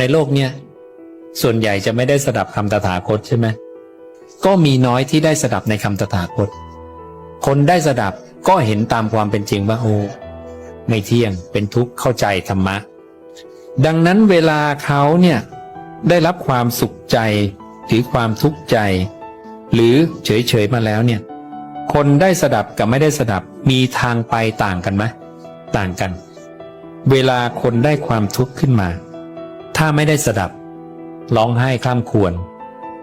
ในโลกเนี้ยส่วนใหญ่จะไม่ได้สดับคำตถาคตใช่ไหมก็มีน้อยที่ได้สดับในคำตถาคต คนได้สดับก็เห็นตามความเป็นจริงว่าโอ้ไม่เที่ยงเป็นทุกข์เข้าใจธรรมะ ดังนั้นเวลาเขาเนี่ยได้รับความสุขใจหรือความทุกข์ใจ หรือเฉยๆมาแล้วเนี่ยคนได้สดับกับไม่ได้สดับมีทางไปต่างกันไหมต่างกัน เวลาคนได้ความทุกข์ขึ้นมา ถ้าไม่ได้สดับ ร้องไห้คร่ำควญ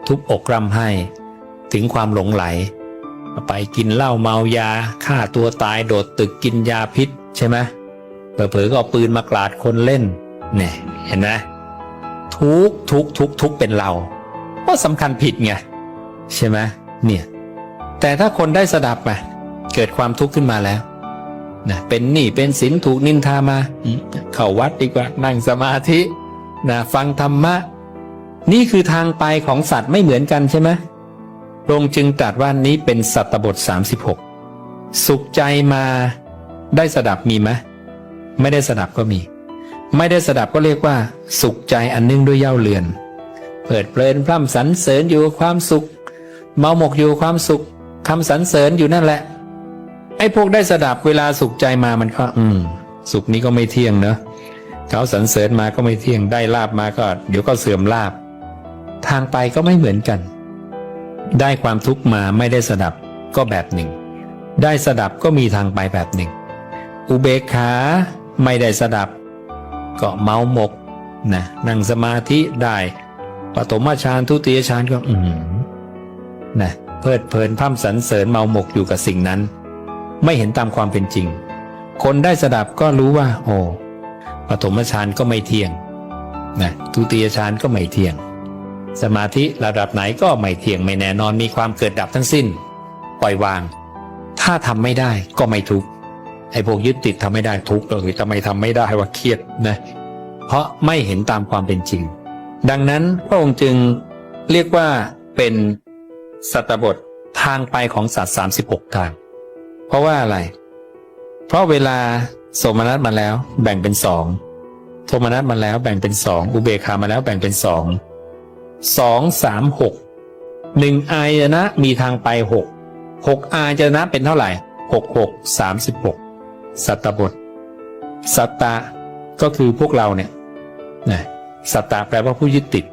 ทุบอกร่ำไห้ ถึงความหลงไหล ไปกินเหล้าเมายาฆ่าตัวตายโดดตึกกินยาพิษใช่ไหมเผลอๆก็เอาปืนมากราดคนเล่น เนี่ย เห็นไหมทุกทุกทุกทุกเป็นเราก็สำคัญผิดไงใช่ไหมเนี่ย แต่ถ้าคนได้สดับมาเกิดความทุกข์ขึ้นมาแล้วนะเป็นหนี้เป็นสินถูกนินทามา เข้าวัดดีกว่านั่งสมาธิ นะฟังธรรมะ นี่คือทางไปของสัตว์ไม่เหมือนกันใช่ไหมพระองค์จึงตรัสว่านี้เป็นสัตตบท 36 สุขใจมาได้สดับมีไหมไม่ได้สดับก็มี ไม่ได้สดับก็เรียกว่า สุขใจอันนื่งด้วยเย่าเรือน เปิดเพลินพร่ำสรรเสริญอยู่ความสุข เมาหมกอยู่ความสุขคำสรรเสริญอยู่นั่นแหละ ไอ้พวกได้สดับเวลาสุขใจมามันก็ อืม สุขนี้ก็ไม่เที่ยงเนอะ เขาสรรเสริญมาก็ไม่เที่ยงได้ลาบมาก็ เดี๋ยวก็เสื่อมลาบ ทางไปก็ไม่เหมือนกัน ได้ความทุกข์มาไม่ได้สดับก็แบบหนึ่ง ได้สดับก็มีทางไปแบบหนึ่ง อุเบกขาไม่ได้สดับ ก็เมาหมกนะนั่งสมาธิได้ปฐมฌานทุติยฌานก็อืมนะเพลิดเพลินพร่ำสรรเสริญเมาหมกอยู่กับสิ่งนั้น ไม่เห็นตามความเป็นจริง คนได้สดับก็รู้ว่า โอ้ ปฐมฌานก็ไม่เที่ยงนะทุติยฌานก็ไม่เที่ยง สมาธิระดับไหนก็ไม่เที่ยงไม่แน่นอนมีความเกิดดับทั้งสิ้น ปล่อยวาง ถ้าทำไม่ได้ก็ไม่ทุกข์ไอ้พวกยึดติดทำไม่ได้ทุกข์เลยทำไมทำไม่ได้ว่าเครียดนะเพราะไม่เห็นตามความเป็นจริง ดังนั้นพระองค์จึงเรียกว่าเป็นสัตบททางไปของสัตว์36 ทาง เพราะว่าอะไร เพราะเวลา โสมนัสมาแล้ว แบ่งเป็นสองโทมนัสมาแล้วแบ่งเป็นสองอุเบกามาแล้วแบ่งเป็นสองสองสามหกหนึ่งอายนะมีทางไปหกหกอายนะเป็นเท่าไหร่หกหกสามสิบหกสัตบท สัตตะก็คือพวกเราเนี่ยนะสัตตะแปลว่าผู้ยึดติด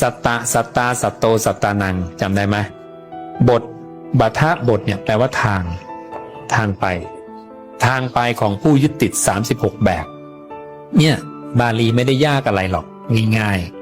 สัตตะสัตตา สัตโต สัตตานังจำได้ไหมบทบัทะบทเนี่ยแปลว่าทาง ทางไป ทางไปของผู้ยึดติด 36 แบบ เนี่ย บาลีไม่ได้ยากอะไรหรอกง่ายๆ